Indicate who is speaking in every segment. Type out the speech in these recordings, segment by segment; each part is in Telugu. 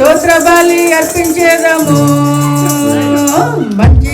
Speaker 1: స్తోత్ర బలి అర్పించేదము. మంచి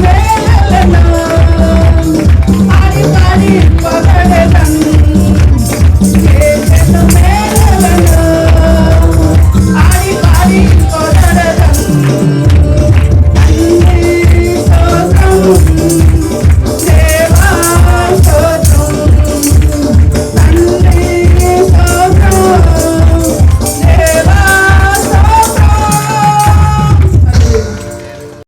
Speaker 1: yeah